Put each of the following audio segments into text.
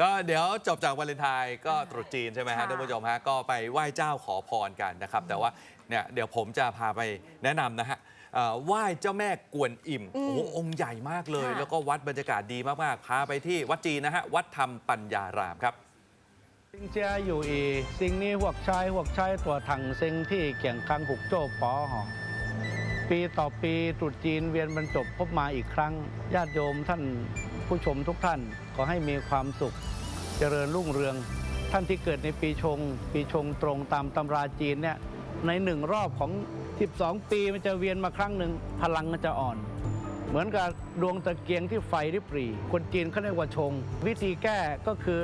ก็เดี๋ยวจบจากวาเลนไทน์ก็ตรุษจีนใช่ไหมฮะค่ะ ท่านผู้ชมฮะก็ไปไหว้เจ้าขอพรกันนะครับ แต่ว่าเนี่ยเดี๋ยวผมจะพาไปแนะนำนะฮะเอ่อไหว้เจ้าแม่กวนอิ่มอืมโอ้โหองค์ใหญ่มากเลย ค่ะ แล้วก็วัดบรรยากาศดีมาก ๆ พาไปที่วัดจีนนะฮะ วัดธรรมปัญญารามครับ ซิงเจียอยู่อีสิ่งนี้หวกชายหวกชายตัวถังเซ็งที่เกี่ยงคังหุกโจ้ปอหอปีต่อปีตรุษจีนเวียนบรรจบพบมาอีกครั้ง ญาติโยมท่านผู้ชมทุกท่าน ขอให้มีความสุข เจริญรุ่งเรือง ท่านที่เกิดในปีชง ปีชงตรงตามตำราจีนเนี่ยในหนึ่งรอบของ 12 ปีมันจะเวียนมาครั้งหนึ่งพลังมันจะอ่อน เหมือนกับดวงตะเกียงที่ไฟริบหรี่คนจีนเขาเรียกว่าชง วิธีแก้ก็คือ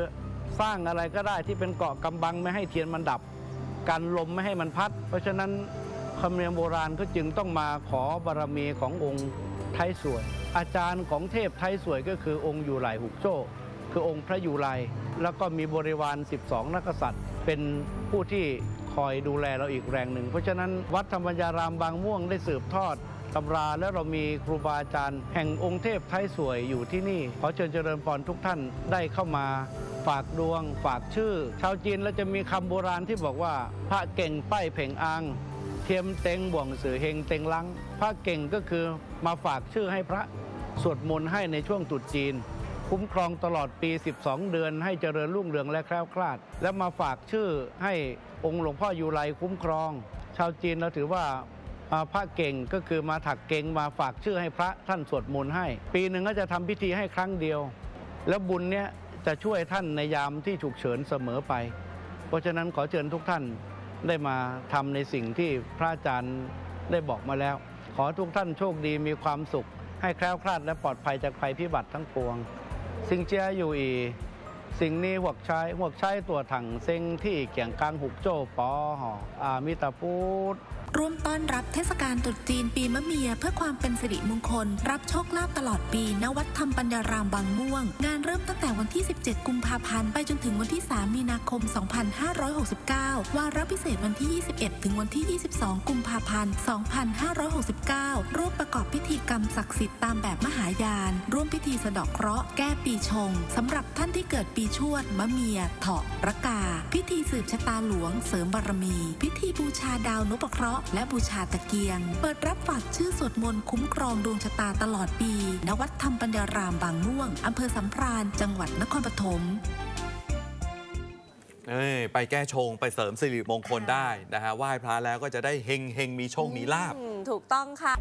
สร้างอะไรก็ได้ที่เป็นเกาะกำบังไม่ให้เทียนมันดับกันลมไม่ให้มันพัด เพราะฉะนั้นคำเนียมโบราณก็จึงต้องมาขอบารมีขององค์ไทยสวย อาจารย์ของเทพไทยสวยก็คือองค์อยู่หลายหุกโจ้ คือองค์พระอยู่ไหลแล้วก็มีบริวาร 12 นักษัตริย์ เป็นผู้ที่คอยดูแลเราอีกแรงหนึ่ง เพราะฉะนั้นวัดธรรมยารามบางม่วงได้สืบทอดตำราแล้วเรามีครูบาอาจารย์ แห่งองค์เทพไทยสวยอยู่ที่นี่ ขอเชิญเจริญพรทุกท่านได้เข้ามาฝากดวง ฝากชื่อ ชาวจีนเราจะมีคำโบราณที่บอกว่า พระเก่งป้ายเพ่งอังเทียมเต็งบ่วงสือเฮงเต็งลังพระเก่งก็คือมาฝากชื่อให้พระสวดมนต์ให้ในช่วงตรุษจีน คุ้มครองตลอดปี 12 เดือน ให้เจริญรุ่งเรืองและแคล้วคลาด และมาฝากชื่อให้องค์หลวงพ่อยูไลคุ้มครอง ชาวจีนเราถือว่าอ่าพระเก่งก็คือมาถักเก่งมาฝากชื่อให้พระท่านสวดมนต์ให้ ปีหนึ่งก็จะทำพิธีให้ครั้งเดียว แล้วบุญเนี้ยจะช่วยท่านในยามที่ฉุกเฉินเสมอไป เพราะฉะนั้นขอเชิญทุกท่านได้มาทำในสิ่งที่พระอาจารย์ได้บอกมาแล้ว ขอทุกท่านโชคดีมีความสุข ให้แคล้วคลาดและปลอดภัยจากภัยพิบัติทั้งปวง สิงเจียอยู่อีสิ่งนี้หวกใช้หวกใช้ตัวถังเซ็งที่เกี่ยงกลางหุกโจ้ปอหออามิตาพูดร่วมต้อนรับเทศกาลตรุษจีนปีมะเมียเพื่อความเป็นสิริมงคล รับโชคลาภตลอดปี ณวัดธรรมปัญญารามบางม่วง งานเริ่มตั้งแต่วันที่ 17 กุมภาพันธ์ไปจนถึงวันที่ 3 มีนาคม 2569 วาระพิเศษวันที่ 21 ถึงวันที่ 22 กุมภาพันธ์ 2569 ร่วมประก รรมศักดิ์สิทธิ์ตามแบบมหายาน ร่วมพิธีสะเดอกเคราะห์แก้ปีชงสำหรับท่านที่เกิดปีชวด มะเมีย เถาะระกา พิธีสืบชะตาหลวง เสริมบารมี พิธีบูชาดาวนพเคราะห์และบูชาตะเกียง เปิดรับฝากชื่อสวดมนต์คุ้มครองดวงชะตาตลอดปี ณ วัดธรรมปัญญารามบางม่วงอำเภอสัมพรานจังหวัดนครปฐมเอ้ยไปแก้ชงไปเสริมสิริมงคลได้นะฮะไหว้พระแล้วก็จะได้เฮงเฮงมีโชคมีลาบ อืมถูกต้องค่ะ